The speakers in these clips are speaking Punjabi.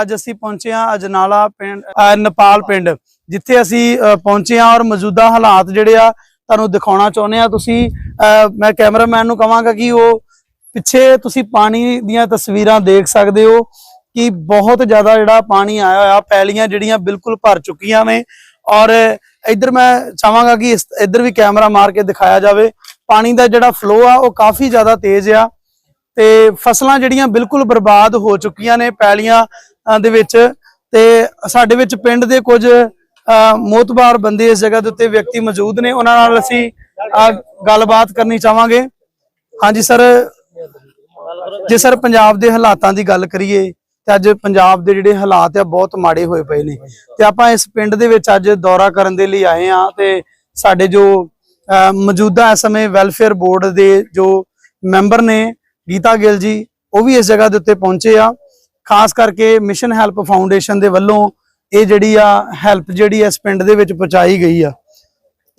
ਅੱਜ ਅਸੀਂ ਪਹੁੰਚੇ ਹਾਂ ਅਜਨਾਲਾ ਪਿੰਡ ਅ, ਨੇਪਾਲ ਪਿੰਡ ਜਿੱਥੇ ਅਸੀਂ ਪਹੁੰਚੇ ਹਾਂ ਔਰ ਮੌਜੂਦਾ ਹਾਲਾਤ ਜਿਹੜੇ ਆ ਤੁਹਾਨੂੰ ਦਿਖਾਉਣਾ ਚਾਹੁੰਦੇ ਆ ਤੁਸੀਂ ਮੈਂ ਕੈਮਰਾਮੈਨ ਨੂੰ ਕਹਾਂਗਾ ਕਿ ਉਹ ਪਿੱਛੇ ਤੁਸੀਂ ਪਾਣੀ ਦੀਆਂ ਤਸਵੀਰਾਂ ਦੇਖ ਸਕਦੇ ਹੋ ਕਿ ਬਹੁਤ ਜ਼ਿਆਦਾ ਜਿਹੜਾ ਪਾਣੀ ਆਇਆ ਹੋਇਆ ਪੈਲੀਆਂ ਜਿਹੜੀਆਂ ਬਿਲਕੁਲ ਭਰ ਚੁੱਕੀਆਂ ਨੇ। ਔਰ ਇੱਧਰ ਮੈਂ ਚਾਹਾਂਗਾ ਕਿ ਇਸ- ਇੱਧਰ ਵੀ ਕੈਮਰਾ ਮਾਰ ਕੇ ਦਿਖਾਇਆ ਜਾਵੇ। ਪਾਣੀ ਦਾ ਜਿਹੜਾ ਫਲੋ ਆ ਉਹ ਕਾਫੀ ਜ਼ਿਆਦਾ ਤੇਜ਼ ਆ ਤੇ ਫਸਲਾਂ ਜਿਹੜੀਆਂ ਬਿਲਕੁਲ ਬਰਬਾਦ ਹੋ ਚੁੱਕੀਆਂ ਨੇ ਪੈਲੀਆਂ ਦੇ ਵਿੱਚ ਤੇ ਸਾਡੇ ਵਿੱਚ ਪਿੰਡ ਦੇ ਕੁਝ ਅ, ਮੋਤਬਾਰ ਬੰਦੇ ਇਸ ਜਗ੍ਹਾ ਦੇ ਉੱਤੇ ਵਿਅਕਤੀ ਮੌਜੂਦ ਨੇ। ਉਹਨਾਂ ਨਾਲ ਅਸੀਂ ਗੱਲਬਾਤ ਕਰਨੀ ਚਾਹਾਂਗੇ। ਹਾਂਜੀ ਸਰ ਜੇ ਸਰ ਪੰਜਾਬ ਦੇ ਹਾਲਾਤਾਂ ਦੀ ਗੱਲ ਕਰੀਏ ਤੇ ਅੱਜ ਪੰਜਾਬ ਦੇ ਜਿਹੜੇ ਹਾਲਾਤ ਆ ਬਹੁਤ ਮਾੜੇ ਹੋਏ ਪਏ ਨੇ। ਤੇ ਆਪਾਂ ਇਸ ਪਿੰਡ ਦੇ ਵਿੱਚ ਅੱਜ ਦੌਰਾ ਕਰਨ ਦੇ ਲਈ ਆਏ ਆ ਤੇ ਸਾਡੇ ਜੋ ਅਹ, ਮੌਜੂਦਾ ਇਸ ਸਮੇਂ ਵੈਲਫੇਅਰ ਬੋਰਡ ਦੇ ਜੋ ਮੈਂਬਰ ਨੇ ਗੀਤਾ ਗਿੱਲ ਜੀ ਉਹ ਵੀ ਇਸ ਜਗ੍ਹਾ ਦੇ ਉੱਤੇ ਪਹੁੰਚੇ ਆ। ਖਾਸ ਕਰਕੇ ਮਿਸ਼ਨ ਹੈਲਪ ਫਾਊਂਡੇਸ਼ਨ ਦੇ ਵੱਲੋਂ ਇਹ ਜਿਹੜੀ ਆ ਹੈਲਪ ਜਿਹੜੀ ਇਸ ਪਿੰਡ ਦੇ ਵਿੱਚ ਪਹੁੰਚਾਈ ਗਈ ਆ।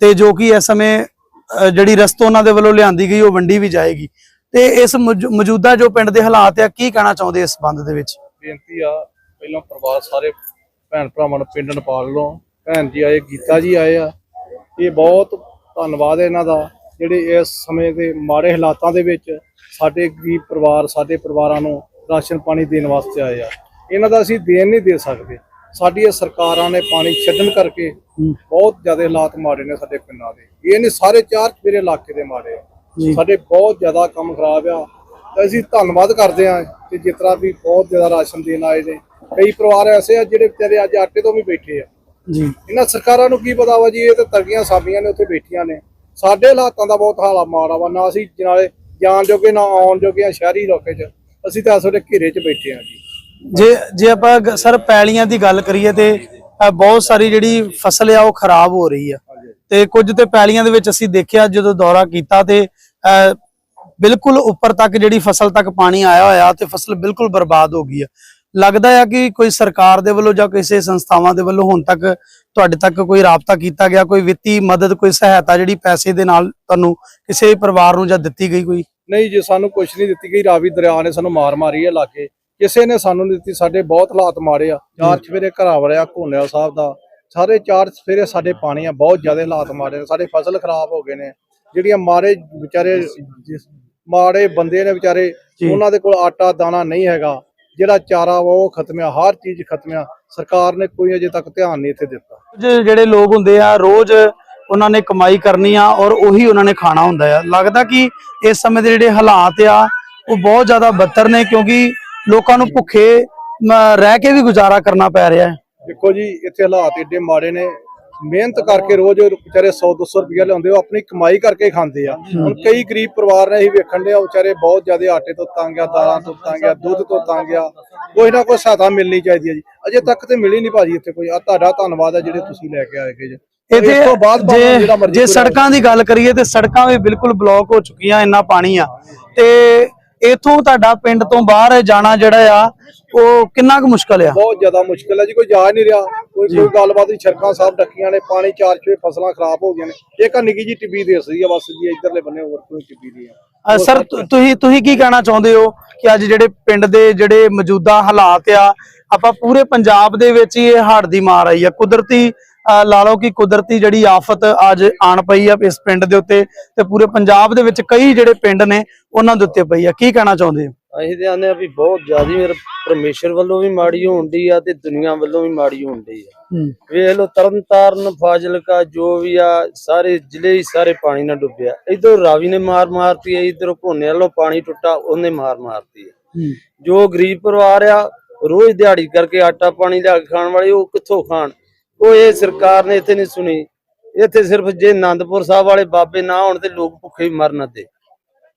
ਤੇ ਜੋ ਕਿ ਇਸ ਸਮੇਂ ਜਿਹੜੀ ਰਸਤੋਂ ਉਹਨਾਂ ਦੇ ਵੱਲੋਂ ਲਿਆਂਦੀ ਗਈ, ਉਹ ਵੰਡੀ ਵੀ ਜਾਏਗੀ। ਤੇ ਇਸ ਮੌਜੂਦਾ ਜੋ ਪਿੰਡ ਦੇ ਹਾਲਾਤ ਆ, ਕੀ ਕਹਿਣਾ ਚਾਹੁੰਦੇ ਇਸ ਸੰਬੰਧ ਦੇ ਵਿੱਚ? ਬੇਨਤੀ ਆ, ਪਹਿਲਾਂ ਪਰਿਵਾਰ ਸਾਰੇ ਭੈਣ ਭਰਾਵਾਂ ਨੂੰ ਪਿੰਡ ਨੇਪਾਲ ਤੋਂ ਭੈਣ ਜੀ ਆਏ, ਗੀਤਾ ਜੀ ਆਏ ਆ। ਇਹ ਬਹੁਤ ਧੰਨਵਾਦ ਇਹਨਾਂ ਦਾ, ਜਿਹੜੇ ਇਸ ਸਮੇਂ ਦੇ ਮਾੜੇ ਹਾਲਾਤਾਂ ਦੇ ਵਿੱਚ ਸਾਡੇ ਗਰੀਬ ਪਰਿਵਾਰ, ਸਾਡੇ ਪਰਿਵਾਰਾਂ ਨੂੰ ਰਾਸ਼ਨ ਪਾਣੀ ਦੇਣ ਵਾਸਤੇ ਆਏ ਆ। ਇਹਨਾਂ ਦਾ ਅਸੀਂ ਦੇਣ ਨਹੀਂ ਦੇ ਸਕਦੇ। ਸਾਡੀਆਂ ਸਰਕਾਰਾਂ ਨੇ ਪਾਣੀ ਛੱਡਣ ਕਰਕੇ ਬਹੁਤ ਜ਼ਿਆਦਾ ਹਾਲਾਤ ਮਾੜੇ ਨੇ ਸਾਡੇ ਪਿੰਡਾਂ ਦੇ। ਇਹ ਨਹੀਂ ਸਾਰੇ ਚਾਰ ਚਵੇਰੇ ਇਲਾਕੇ ਦੇ ਮਾੜੇ ਆ। ਸਾਡੇ ਬਹੁਤ ਜ਼ਿਆਦਾ ਕੰਮ ਖਰਾਬ ਆ। ਤੇ ਅਸੀਂ ਧੰਨਵਾਦ ਕਰਦੇ ਹਾਂ ਕਿ ਤਰ੍ਹਾਂ ਵੀ ਬਹੁਤ ਜ਼ਿਆਦਾ ਰਾਸ਼ਨ ਦੇਣ ਆਏ ਨੇ। ਕਈ ਪਰਿਵਾਰ ਐਸੇ ਆ ਜਿਹੜੇ ਵਿਚਾਰੇ ਅੱਜ ਆਟੇ ਤੋਂ ਵੀ ਬੈਠੇ ਆ। ਜੀ। ਇਹਨਾਂ ਸਰਕਾਰਾਂ ਨੂੰ ਕੀ ਪਤਾ ਵਾ ਜੀ ਇਹ ਤੇ ਤਗੀਆਂ ਸਾਬੀਆਂ ਨੇ ਉੱਥੇ ਬੈਠੀਆਂ ਨੇ। ਸਾਡੇ ਹਾਲਾਤਾਂ ਦਾ ਬਹੁਤ ਹਾਲਾ ਮਾੜਾ ਵਾ। ਨਾ ਅਸੀਂ ਨਾਲੇ ਜਾਣ ਜੋਗੇ ਨਾ ਆਉਣ ਜੋਗੇ ਆ ਸ਼ਹਿਰੀ ਇਲਾਕੇ 'ਚ। ਅਸੀਂ ਤਾਂ ਵੇਲੇ ਘੇਰੇ 'ਚ ਬੈਠੇ ਆ ਜੀ। ਜੇ ਜੇ ਆਪਾਂ ਸਰ ਪੈਲੀਆਂ ਦੀ ਗੱਲ ਕਰੀਏ ਤੇ ਬਹੁਤ ਸਾਰੀ ਜਿਹੜੀ ਫਸਲ ਆ ਉਹ ਖਰਾਬ ਹੋ ਰਹੀ ਆ। ਤੇ ਕੁਝ ਤੇ ਪੈਲੀਆਂ ਦੇ ਵਿੱਚ ਅਸੀਂ ਦੇਖਿਆ ਜਦੋਂ ਦੌਰਾ ਕੀਤਾ ਤੇ ਬਿਲਕੁਲ ਉੱਪਰ ਤੱਕ ਜਿਹੜੀ ਫਸਲ ਤੱਕ ਪਾਣੀ ਆਇਆ ਹੋਇਆ ਤੇ ਫਸਲ ਬਿਲਕੁਲ ਬਰਬਾਦ ਹੋ ਗਈ ਆ। ਲੱਗਦਾ ਆ ਕਿ ਕੋਈ ਸਰਕਾਰ ਦੇ ਵੱਲੋਂ ਜਾਂ ਕਿਸੇ ਸੰਸਥਾਵਾਂ ਦੇ ਵੱਲੋਂ ਹੁਣ ਤੱਕ ਤੁਹਾਡੇ ਤੱਕ ਕੋਈ ਰਾਬਤਾ ਕੀਤਾ ਗਿਆ ਕੋਈ ਵਿੱਤੀ ਮਦਦ ਕੋਈ ਸਹਾਇਤਾ ਜਿਹੜੀ ਪੈਸੇ ਦੇ ਨਾਲ ਤੁਹਾਨੂੰ ਕਿਸੇ ਪਰਿਵਾਰ ਨੂੰ ਜਾਂ ਦਿੱਤੀ ਗਈ ਕੋਈ? ਨਹੀਂ ਜੀ ਸਾਨੂੰ ਕੁਝ ਨਹੀਂ ਦਿੱਤੀ ਗਈ। ਰਾਵੀ ਦਰਿਆ ਨੇ ਸਾਨੂੰ ਮਾਰ ਮਾਰੀ ਹੈ ਲਾਗੇ। ਕਿਸੇ ਨੇ ਸਾਨੂੰ ਨਹੀਂ ਦਿੱਤੀ। ਸਾਡੇ ਬਹੁਤ ਹਾਲਾਤ ਮਾੜੇ ਆ। ਚਾਰ ਚਫੇਰੇ ਘਰਾਂ ਵੜਿਆ ਘੋਨੇਵਾਲ ਸਾਹਿਬ ਦਾ। ਸਾਰੇ ਚਾਰ ਚਫੇਰੇ ਸਾਡੇ ਪਾਣੀ ਆ। ਬਹੁਤ ਜ਼ਿਆਦਾ ਹਾਲਾਤ ਮਾੜੇ ਨੇ। ਸਾਡੇ ਫਸਲ ਖਰਾਬ ਹੋ ਗਏ ਨੇ। ਜਿਹੜੀਆਂ ਮਾਰੇ ਵਿਚਾਰੇ ਮਾੜੇ ਬੰਦੇ ਨੇ ਵਿਚਾਰੇ। ਉਹਨਾਂ ਦੇ ਕੋਲ ਆਟਾ ਦਾਣਾ ਨਹੀਂ ਹੈਗਾ। ਜਿਹੜਾ ਚਾਰਾ ਵਾ ਉਹ ਖਤਮ ਆ। ਹਰ ਚੀਜ਼ ਖਤਮ ਆ। ਸਰਕਾਰ ਨੇ ਕੋਈ ਅਜੇ ਤੱਕ ਧਿਆਨ ਨਹੀਂ ਇੱਥੇ ਦਿੱਤਾ। ਜਿਹੜੇ ਲੋਕ ਹੁੰਦੇ ਆ ਰੋਜ਼ ਉਹਨਾਂ ਨੇ ਕਮਾਈ ਕਰਨੀ ਆ ਔਰ ਉਹੀ ਉਹਨਾਂ ਨੇ ਖਾਣਾ ਹੁੰਦਾ ਆ। ਲੱਗਦਾ ਕਿ ਇਸ ਸਮੇਂ ਦੇ ਜਿਹੜੇ ਹਾਲਾਤ ਆ ਉਹ ਬਹੁਤ ਜ਼ਿਆਦਾ ਬੱਤਰ ਨੇ ਕਿਉਂਕਿ ਲੋਕਾਂ ਨੂੰ ਭੁੱਖੇ ਰਹਿ ਕੇ ਵੀ ਗੁਜ਼ਾਰਾ ਕਰਨਾ ਪੈ ਰਿਹਾ ਹੈ। ਦੇਖੋ ਜੀ ਇੱਥੇ ਹਾਲਾਤ ਏਡੇ ਮਾੜੇ ਨੇ। ਮਿਹਨਤ ਕਰਕੇ ਰੋਜ਼ ਵਿਚਾਰੇ 100 200 ਰੁਪਇਆ ਲਿਆਉਂਦੇ ਉਹ ਆਪਣੀ ਕਮਾਈ ਕਰਕੇ ਖਾਂਦੇ ਆ। ਹੁਣ ਕਈ ਗਰੀਬ ਪਰਿਵਾਰ ਨੇ ਅਸੀਂ ਵੇਖਣ ਦੇ ਆ ਵਿਚਾਰੇ ਬਹੁਤ ਜ਼ਿਆਦਾ ਆਟੇ ਤੋਂ ਤੰਗ ਆ ਦਾਲਾਂ ਤੋਂ ਤੰਗ ਆ ਦੁੱਧ ਤੋਂ ਤੰਗ ਆ। ਕੋਈ ਨਾ ਕੋਈ ਸਹਾਇਤਾ ਮਿਲਣੀ ਚਾਹੀਦੀ ਹੈ ਜੀ। ਅਜੇ ਤੱਕ ਤੇ ਮਿਲੀ ਨਹੀਂ ਭਾਜੀ ਇੱਥੇ ਕੋਈ। ਆ ਤੁਹਾਡਾ ਧੰਨਵਾਦ ਹੈ ਜਿਹੜੇ ਤੁਸੀਂ ਲੈ ਕੇ ਆਏਗੇ ਜੀ। ਇੱਥੇ ਇਸ ਤੋਂ ਬਾਅਦ ਜੇ ਜੇ ਸੜਕਾਂ ਦੀ ਗੱਲ ਕਰੀਏ ਤੇ ਸੜਕਾਂ ਵੀ ਬਿਲਕੁਲ ਬਲੌਕ ਹੋ ਚੁੱਕੀਆਂ ਇੰਨਾ ਪਾਣੀ ਆ। ਤੇ ਇਥੋਂ ਤੁਹਾਡਾ ਪਿੰਡ ਤੋਂ ਬਾਹਰ ਜਾਣਾ ਜਿਹੜਾ ਆ ਉਹ ਕਿੰਨਾ ਕੁ ਮੁਸ਼ਕਲ ਆ? ਬਹੁਤ ਜ਼ਿਆਦਾ ਮੁਸ਼ਕਲ ਹੈ ਜੀ ਕੋਈ ਜਾ ਨਹੀਂ ਰਿਹਾ। ਕੋਈ ਕੋਈ ਗੱਲਬਾਤ ਨਹੀਂ ਸੜਕਾਂ ਸਾਹਿਬ ਡੱਕੀਆਂ ਨੇ ਪਾਣੀ ਚਾਰ ਛੇ ਫਸਲਾਂ ਖਰਾਬ ਹੋ ਗਈਆਂ ਨੇ। ਇੱਕ ਨਿੱਕੀ ਜੀ ਟਿੱਬੀ ਦੇ ਸੀ ਆ ਬਸ ਜੀ ਇਧਰਲੇ ਬੰਨੇ ਹੋਰ ਕੋਈ ਟਿੱਬੀ ਨਹੀਂ ਆ। ਸਰ ਤੁਸੀਂ ਤੁਸੀਂ ਕੀ ਕਹਿਣਾ ਚਾਹੁੰਦੇ ਹੋ ਕਿ ਅੱਜ ਜਿਹੜੇ ਪਿੰਡ ਦੇ ਜਿਹੜੇ ਮੌਜੂਦਾ ਹਾਲਾਤ ਆ ਆਪਾਂ ਪੂਰੇ ਪੰਜਾਬ ਦੇ ਵਿੱਚ ਹੀ ਇਹ ਹੜ੍ਹ ਦੀ ਮਾਰ ਆਈ ਆ। ਕੁਦਰਤੀ ਲਾ ਲਓ ਕਿ ਕੁਦਰਤੀ ਜਿਹੜੀ ਆਫਤ ਅੱਜ ਆਣ ਪਈ ਆ ਇਸ ਪਿੰਡ ਦੇ ਉੱਤੇ ਤੇ ਪੂਰੇ ਪੰਜਾਬ ਦੇ ਵਿੱਚ ਕਈ ਜਿਹੜੇ ਪਿੰਡ ਨੇ ਉਹਨਾਂ ਦੇ ਉੱਤੇ ਪਈ ਆ। ਕੀ ਕਹਿਣਾ ਚਾਹੁੰਦੇ ਹੋ? ਅਸੀਂ ਤੇ ਆਨੇ ਆ ਵੀ ਬਹੁਤ ਜ਼ਿਆਦਾ ਮੇਰੇ ਪਰਮੇਸ਼ਰ ਵੱਲੋਂ ਵੀ ਮਾੜੀ ਡਈ ਆ ਤੇ ਦੁਨੀਆ ਵੱਲੋਂ ਵੀ ਮਾੜੀ ਡਈ ਆ। ਵੇਖ ਲੋ ਤਰਨਤਾਰਨ ਫਾਜ਼ਿਲਕਾ ਜੋ ਵੀ ਆ ਸਾਰੇ ਜ਼ਿਲ੍ਹੇ ਹੀ ਸਾਰੇ ਪਾਣੀ ਨਾਲ ਡੁੱਬਿਆ। ਇਧਰ ਰਾਵੀ ਨੇ ਮਾਰ ਮਾਰਤੀ ਹੈ ਇਧਰ ਘੋਨੇ ਵੱਲੋਂ ਪਾਣੀ ਟੁੱਟਾ ਉਹਨੇ ਮਾਰ ਮਾਰਤੀ ਹੈ। ਜੋ ਗਰੀਬ ਪਰਿਵਾਰ ਆ ਰੋਜ਼ ਦਿਹਾੜੀ ਕਰਕੇ ਆਟਾ ਪਾਣੀ ਲਿਆ ਕੇ ਖਾਣ ਵਾਲੇ ਉਹ ਕਿੱਥੋਂ ਖਾਣ? ਉਹ ਇਹ ਸਰਕਾਰ ਨੇ ਇੱਥੇ ਨਹੀਂ ਸੁਣੀ। ਇੱਥੇ ਸਿਰਫ ਜੇ ਆਨੰਦਪੁਰ ਸਾਹਿਬ ਵਾਲੇ ਬਾਬੇ ਨਾ ਹੋਣ ਤੇ ਲੋਕ ਭੁੱਖੇ ਹੀ ਮਰਨ ਤੇ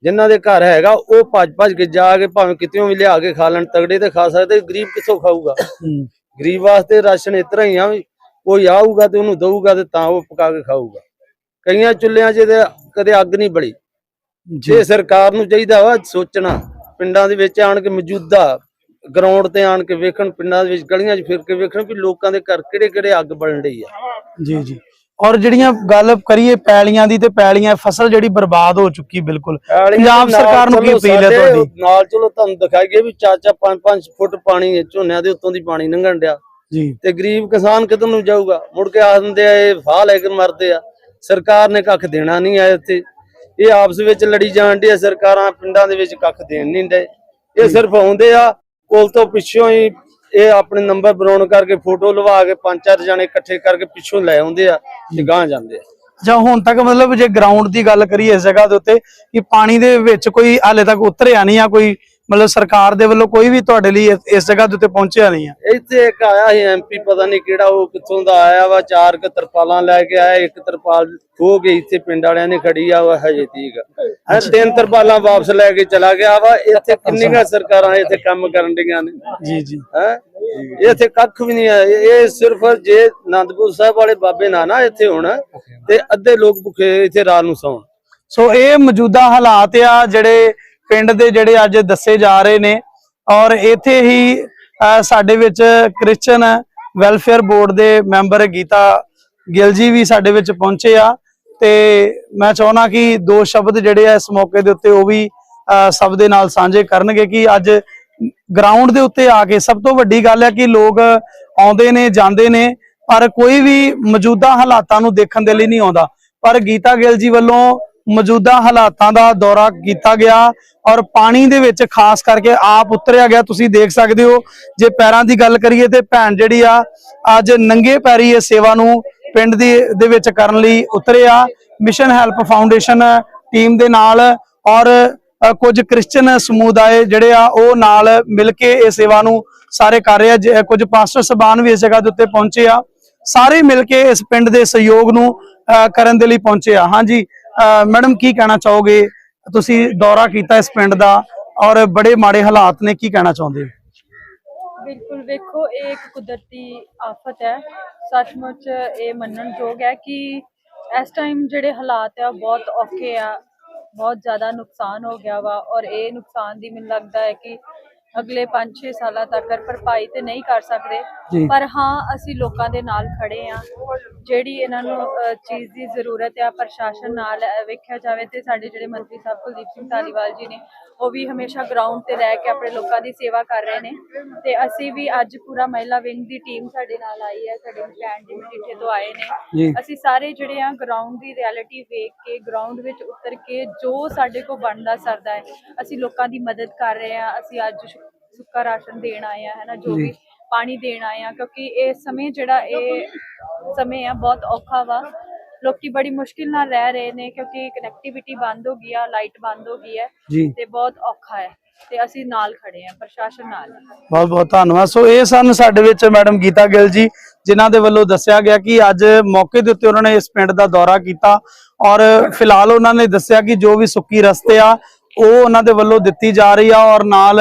ਜਿਨ੍ਹਾਂ ਦੇ ਘਰ ਹੈਗਾ ਉਹ ਭੱਜ ਭੱਜ ਕੇ ਜਾ ਕੇ ਭਾਵੇਂ ਕਿਤੇੋਂ ਵੀ ਲਿਆ ਕੇ ਖਾ ਲੈਣ ਤਗੜੇ ਤੇ ਖਾ ਸਕਦੇ ਗਰੀਬ ਕਿੱਥੋਂ ਖਾਊਗਾ? ਗਰੀਬ ਵਾਸਤੇ ਰਾਸ਼ਨ ਇਤਰਾ ਹੀ ਆ ਵੀ ਕੋਈ ਆਊਗਾ ਤੇ ਉਹਨੂੰ ਦਊਗਾ ਤੇ ਤਾਂ ਉਹ ਪਕਾ ਕੇ ਖਾਊਗਾ। ਕਈਆਂ ਚੁੱਲ੍ਹਿਆਂ 'ਚ ਤੇ ਕਦੇ ਅੱਗ ਨਹੀਂ ਬਲੀ। ਜੇ ਸਰਕਾਰ ਨੂੰ ਚਾਹੀਦਾ ਵਾ ਸੋਚਣਾ ਪਿੰਡਾਂ ਦੇ ਵਿੱਚ ਆਣ ਕੇ ਮੌਜੂਦਾ ਗਰਾਊਂਡ ਤੇ ਆਣ ਕੇ ਵੇਖਣ ਪਿੰਡਾਂ ਦੇ ਵਿੱਚ ਗਲੀਆਂ 'ਚ ਫਿਰ ਕੇ ਵੇਖਣ ਵੀ ਲੋਕਾਂ ਦੇ ਘਰ ਕਿਹੜੇ ਕਿਹੜੇ ਅੱਗ ਬਲਣ ਡਈ ਆ। ਜੀ ਜੀ। ਔਰ ਜਿਹੜੀਆਂ ਗੱਲ ਕਰੀਏ ਪੈਲੀਆਂ ਦੀ ਤੇ ਪੈਲੀਆਂ ਫਸਲ ਜਿਹੜੀ ਬਰਬਾਦ ਹੋ ਚੁੱਕੀ ਬਿਲਕੁਲ। ਪੰਜਾਬ ਸਰਕਾਰ ਨੂੰ ਕੀ ਅਪੀਲ ਹੈ ਤੁਹਾਡੀ? ਨਾਲ ਚਲੋ ਤੁਹਾਨੂੰ ਦਿਖਾਈਏ ਵੀ ਚਾਚਾ 5-5 ਫੁੱਟ ਪਾਣੀ ਝੋਨਿਆਂ ਦੇ ਉੱਤੋਂ ਦੀ ਪਾਣੀ ਲੰਘਣ ਡਿਆ। ਜੀ। ਤੇ ਗਰੀਬ ਕਿਸਾਨ ਕਿੱਧਰ ਨੂੰ ਜਾਊਗਾ? ਮੁੜ ਕੇ ਆ ਦਿੰਦੇ ਆ ਇਹ ਫਾਹ ਲੈ ਕੇ ਮਰਦੇ ਆ। ਸਰਕਾਰ ਨੇ ਕੱਖ ਦੇਣਾ ਨਹੀਂ ਆ ਇੱਥੇ। ਇਹ ਆਪਸ ਵਿੱਚ ਲੜੀ ਜਾਣ ਆ ਸਰਕਾਰਾਂ ਪਿੰਡਾਂ ਦੇ ਵਿੱਚ ਕੱਖ ਦੇਣ ਨਹੀਂ ਡੇ ਇਹ ਸਿਰਫ ਆਉਂਦੇ ਆ ਕੋਲ ਤੋਂ ਪਿੱਛੋਂ ਹੀ ਇਹ ਆਪਣੇ ਨੰਬਰ ਬਰਾਉਨ ਕਰਕੇ ਫੋਟੋ ਲਵਾ ਕੇ ਪੰਜ ਚਾਰ ਜਣੇ ਇਕੱਠੇ ਕਰਕੇ ਪਿੱਛੋਂ ਲੈ ਆਉਂਦੇ ਆ ਤੇ ਗਾਂ ਜਾਂਦੇ ਆ। ਜਾਂ ਹੁਣ ਤੱਕ ਮਤਲਬ ਜੇ ਗਰਾਊਂਡ ਦੀ ਗੱਲ ਕਰੀਏ ਇਸ ਜਗ੍ਹਾ ਦੇ ਉੱਤੇ ਕਿ ਪਾਣੀ ਦੇ ਵਿੱਚ ਕੋਈ ਹਾਲੇ ਤੱਕ ਉਤਰਿਆ ਨਹੀਂ ਆ ਕੋਈ ਮਤਲਬ ਸਰਕਾਰ ਦੇ ਵੱਲੋਂ ਕੋਈ ਵੀ ਤੁਹਾਡੇ ਲਈ ਇਸ- ਇਸ ਜਗ੍ਹਾ ਦੇ ਉੱਤੇ ਪਹੁੰਚਿਆ ਨਹੀਂ ਆ ਇੱਥੇ ਇੱਕ ਆਇਆ ਸੀ ਐਮਪੀ ਪਤਾ ਨਹੀਂ ਕਿਹੜਾ ਉਹ ਕਿੱਥੋਂ ਦਾ ਆਇਆ ਵਾ ਚਾਰ ਕ ਤਰਪਾਲਾਂ ਲੈ ਕੇ ਆਇਆ ਇੱਕ ਤਰਪਾਲ ਖੋ ਗਈ ਇੱਥੇ ਪਿੰਡ ਵਾਲਿਆਂ ਨੇ ਖੜੀ ਆ ਵਾ ਹਜੇ ਤੀਕ ਹੈ ਤਿੰਨ ਤਰਪਾਲਾਂ ਵਾਪਸ ਲੈ ਕੇ ਚਲਾ ਗਿਆ ਵਾ ਇੱਥੇ ਕਿੰਨੀਆਂ ਸਰਕਾਰਾਂ ਇੱਥੇ ਕੰਮ ਕਰਨ ਡੀਆਂ ਨੇ? ਜੀ ਜੀ। ਹੈ? ਇੱਥੇ ਕੱਖ ਵੀ ਨਹੀਂ ਹੈ ਇਹ ਸਿਰਫ ਜੇ ਆਨੰਦਪੁਰ ਸਾਹਿਬ ਵਾਲੇ ਬਾਬੇ ਨਾ ਨਾ ਇੱਥੇ ਹੋਣ ਤੇ ਅੱਧੇ ਲੋਕ ਭੁੱਖੇ ਇੱਥੇ ਰਾਤ ਨੂੰ ਸੌਣ। ਸੋ ਇਹ ਮੌਜੂਦਾ ਹਾਲਾਤ ਆ ਜਿਹੜੇ ਪਿੰਡ ਦੇ ਜਿਹੜੇ ਅੱਜ ਦੱਸੇ ਜਾ ਰਹੇ ਨੇ ਔਰ ਇੱਥੇ ਹੀ ਸਾਡੇ ਵਿੱਚ ਕ੍ਰਿਸਚੀਅਨ ਵੈਲਫੇਅਰ ਬੋਰਡ ਦੇ ਮੈਂਬਰ ਗੀਤਾ ਗਿੱਲ ਜੀ ਵੀ ਸਾਡੇ ਵਿੱਚ ਪਹੁੰਚੇ ਆ ਤੇ ਮੈਂ ਚਾਹੁੰਦਾ ਕਿ ਦੋ ਸ਼ਬਦ ਜਿਹੜੇ ਆ ਇਸ ਮੌਕੇ ਦੇ ਉੱਤੇ ਉਹ ਵੀ ਅਹ, ਸਭ ਦੇ ਨਾਲ ਸਾਂਝੇ ਕਰਨਗੇ ਕਿ ਅੱਜ ਗਰਾਊਂਡ ਦੇ ਉੱਤੇ ਆ ਕੇ ਸਭ ਤੋਂ ਵੱਡੀ ਗੱਲ ਹੈ ਕਿ ਲੋਕ ਆਉਂਦੇ ਨੇ ਜਾਂਦੇ ਨੇ ਪਰ ਕੋਈ ਵੀ ਮੌਜੂਦਾ ਹਾਲਾਤਾਂ ਨੂੰ ਦੇਖਣ ਦੇ ਲਈ ਨਹੀਂ ਆਉਂਦਾ। ਪਰ ਗੀਤਾ ਗਿੱਲ ਜੀ ਵੱਲੋਂ ਮੌਜੂਦਾ ਹਾਲਾਤਾਂ ਦਾ ਦੌਰਾ ਕੀਤਾ ਗਿਆ ਔਰ ਪਾਣੀ ਦੇ ਵਿੱਚ ਖਾਸ ਕਰਕੇ ਆਪ ਉਤਰਿਆ ਗਿਆ। ਤੁਸੀਂ ਦੇਖ ਸਕਦੇ ਹੋ ਜੇ ਪੈਰਾਂ ਦੀ ਗੱਲ ਕਰੀਏ ਤੇ ਭੈਣ ਜਿਹੜੀ ਆ ਅੱਜ ਨੰਗੇ ਪੈਰੀ ਇਹ ਸੇਵਾ ਨੂੰ ਪਿੰਡ ਦੀ ਦੇ ਵਿੱਚ ਕਰਨ ਲਈ ਉਤਰਿਆ ਮਿਸ਼ਨ ਹੈਲਪ ਫਾਊਂਡੇਸ਼ਨ ਟੀਮ ਦੇ ਨਾਲ ਔਰ ਅ, ਕੁਝ ਕ੍ਰਿਸਚੀਅਨ ਸਮੁਦਾਇ ਜਿਹੜੇ ਆ ਉਹ ਨਾਲ ਮਿਲ ਕੇ ਇਹ ਸੇਵਾ ਨੂੰ ਸਾਰੇ ਕਰ ਰਹੇ ਆ। ਜ- ਕੁਝ ਪਾਸਟਰ ਸਬਾਨ ਵੀ ਇਸ ਜਗ੍ਹਾ ਦੇ ਉੱਤੇ ਪਹੁੰਚੇ ਆ। ਸਾਰੇ ਮਿਲ ਕੇ ਇਸ ਪਿੰਡ ਦੇ ਸਹਿਯੋਗ ਨੂੰ ਅ, ਕਰਨ ਦੇ ਲਈ ਪਹੁੰਚੇ ਆ। ਹਾਂਜੀ ਮੈਡਮ, ਕੀ ਕਹਿਣਾ ਚਾਹੋਗੇ? ਤੁਸੀਂ ਦੌਰਾ ਕੀਤਾ ਇਸ ਪਿੰਡ ਦਾ ਔਰ ਬੜੇ ਮਾੜੇ ਹਾਲਾਤ ਨੇ, ਕੀ ਕਹਿਣਾ ਚਾਹੁੰਦੇ ਹੋ? ਬਿਲਕੁਲ, ਵੇਖੋ, ਇਹ ਇੱਕ ਕੁਦਰਤੀ ਆਫਤ ਹੈ। ਸੱਚਮੁੱਚ ਇਹ ਮੰਨਣਯੋਗ ਹੈ ਕਿ ਇਸ ਟਾਈਮ ਜਿਹੜੇ ਹਾਲਾਤ ਆ, ਬਹੁਤ ਔਖੇ ਆ, ਬਹੁਤ ਜ਼ਿਆਦਾ ਨੁਕਸਾਨ ਹੋ ਗਿਆ ਵਾ। ਔਰ ਇਹ ਨੁਕਸਾਨ ਦੀ ਮੈਨੂੰ ਲੱਗਦਾ ਹੈ ਕਿ ਅਗਲੇ 5-6 ਸਾਲਾਂ ਤੱਕ ਭਰਪਾਈ ਤੇ ਨਹੀਂ ਕਰ ਸਕਦੇ ਜੀ। ਪਰ ਹਾਂ ਅਸੀਂ ਲੋਕਾਂ ਦੇ ਨਾਲ ਖੜੇ ਆ ਜਿਹੜੀ ਇਹਨਾਂ ਨੂੰ ਚੀਜ਼ ਦੀ ਜ਼ਰੂਰਤ ਆ ਪ੍ਰਸ਼ਾਸਨ ਨਾਲ ਵੇਖਿਆ ਜਾਵੇ ਤੇ ਸਾਡੇ ਜਿਹੜੇ ਮੰਤਰੀ ਸਾਹਿਬ ਕੁਲਦੀਪ ਸਿੰਘ ਧਾਲੀਵਾਲ ਜੀ ਨੇ ਉਹ ਵੀ ਹਮੇਸ਼ਾ ਗਰਾਊਂਡ ਤੇ ਰਹਿ ਕੇ ਆਪਣੇ ਲੋਕਾਂ ਦੀ ਸੇਵਾ ਕਰ ਰਹੇ ਨੇ ਤੇ ਅਸੀਂ ਵੀ ਅੱਜ ਪੂਰਾ ਮਹਿਲਾ ਵਿੰਗ ਦੀ ਟੀਮ ਸਾਡੇ ਨਾਲ ਆਈ ਹੈ ਸਾਡੇ ਪਲਾਨ ਦੀ ਮਜੀਠੇ ਤੋਂ ਆਏ ਜੀ। ਨੇ ਅਸੀਂ ਸਾਰੇ ਜਿਹੜੇ ਆ ਗਰਾਊਂਡ ਦੀ ਰਿਐਲਿਟੀ ਵੇਖ ਕੇ ਗਰਾਊਂਡ ਵਿੱਚ ਉਤਰ ਕੇ ਜੋ ਸਾਡੇ ਕੋਲ ਬਣਦਾ ਸਰਦਾ ਹੈ ਅਸੀਂ ਲੋਕਾਂ ਦੀ ਮਦਦ ਕਰ ਰਹੇ ਆ ਅਸੀਂ ਅੱਜ ਸੁੱਕਾ ਰਾਸ਼ਨ ਦੇਣ ਆਏ ਆ ਹੈ ਨਾ ਜੋ। ਵੀ ਪਾਣੀ ਦੇਣ ਆਏ ਆ ਕਿਉਂਕਿ ਇਹ ਸਮੇਂ ਜਿਹੜਾ ਇਹ ਸਮੇਂ ਆ ਬਹੁਤ ਔਖਾ ਵਾ। ਲੋਕੀ ਬੜੀ ਮੁਸ਼ਕਿਲ ਨਾਲ ਰਹਿ ਰਹੇ ਨੇ ਕਿਉਂਕਿ ਕਨੈਕਟੀਵਿਟੀ ਬੰਦ ਹੋ ਗਈ ਆ ਲਾਈਟ ਬੰਦ ਹੋ ਗਈ ਹੈ ਤੇ ਬਹੁਤ ਔਖਾ ਹੈ ਤੇ ਅਸੀਂ ਨਾਲ ਖੜੇ ਆ ਪ੍ਰਸ਼ਾਸਨ ਨਾਲ। ਬਹੁਤ ਬਹੁਤ ਧੰਨਵਾਦ। ਸੋ ਇਹ ਸਨ ਸਾਡੇ ਵਿੱਚ ਮੈਡਮ ਗੀਤਾ ਗਿੱਲ ਜੀ ਜਿਨ੍ਹਾਂ ਦੇ ਵੱਲੋਂ ਦੱਸਿਆ ਗਿਆ ਕਿ ਅੱਜ ਮੌਕੇ ਦੇ ਉੱਤੇ ਉਹਨਾਂ ਨੇ ਇਸ ਪਿੰਡ ਦਾ ਦੌਰਾ ਕੀਤਾ ਔਰ ਫਿਲਹਾਲ ਉਹਨਾਂ ਨੇ ਦੱਸਿਆ ਕਿ ਜੋ ਵੀ ਸੁੱਕੀ ਰਸਤੇ ਆ ਉਹ ਉਹਨਾਂ ਦੇ ਵੱਲੋਂ ਦਿੱਤੀ ਜਾ ਰਹੀ ਆ ਔਰ ਨਾਲ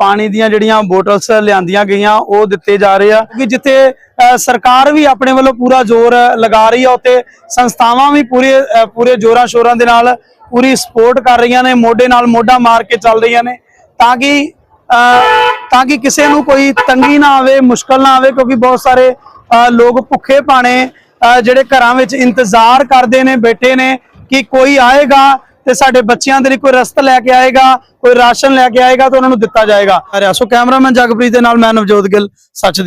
ਪਾਣੀ ਦੀਆਂ ਜਿਹੜੀਆਂ ਬੋਟਲਸ ਲਿਆਂਦੀਆਂ ਗਈਆਂ, ਉਹ ਦਿੱਤੇ ਜਾ ਰਹੇ ਆ। ਕਿ ਜਿੱਥੇ ਸਰਕਾਰ ਵੀ ਆਪਣੇ ਵੱਲੋਂ ਪੂਰਾ ਜ਼ੋਰ ਲਗਾ ਰਹੀ ਆ ਉੱਤੇ ਸੰਸਥਾਵਾਂ ਵੀ ਪੂਰੇ ਪੂਰੇ ਜ਼ੋਰਾਂ ਸ਼ੋਰਾਂ ਦੇ ਨਾਲ ਪੂਰੀ ਸਪੋਰਟ ਕਰ ਰਹੀਆਂ ਨੇ, ਮੋਢੇ ਨਾਲ ਮੋਢਾ ਮਾਰ ਕੇ ਚੱਲ ਰਹੀਆਂ ਨੇ। ਤਾਂ ਕਿ ਤਾਂ ਕਿ ਕਿਸੇ ਨੂੰ ਕੋਈ ਤੰਗੀ ਨਾ ਆਵੇ, ਮੁਸ਼ਕਲ ਨਾ ਆਵੇ, ਕਿਉਂਕਿ ਬਹੁਤ ਸਾਰੇ ਲੋਕ ਭੁੱਖੇ ਪਾਣੇ ਜਿਹੜੇ ਘਰਾਂ ਵਿੱਚ ਇੰਤਜ਼ਾਰ ਕਰਦੇ ਨੇ, ਬੈਠੇ ਨੇ ਕਿ ਕੋਈ ਆਏਗਾ ਤੇ ਸਾਡੇ ਬੱਚਿਆਂ ਦੇ ਲਈ ਕੋਈ ਰਸਤ ਲੈ ਕੇ ਆਏਗਾ ਕੋਈ ਰਾਸ਼ਨ ਲੈ ਕੇ ਆਏਗਾ ਤਾਂ ਉਹਨਾਂ ਨੂੰ ਦਿੱਤਾ ਜਾਏਗਾ। ਸੋ ਕੈਮਰਾਮੈਨ ਜਗਪ੍ਰੀਤ ਦੇ ਨਾਲ ਮੈਂ ਨਵਜੋਤ ਗਿੱਲ ਸੱਚ ਦੀ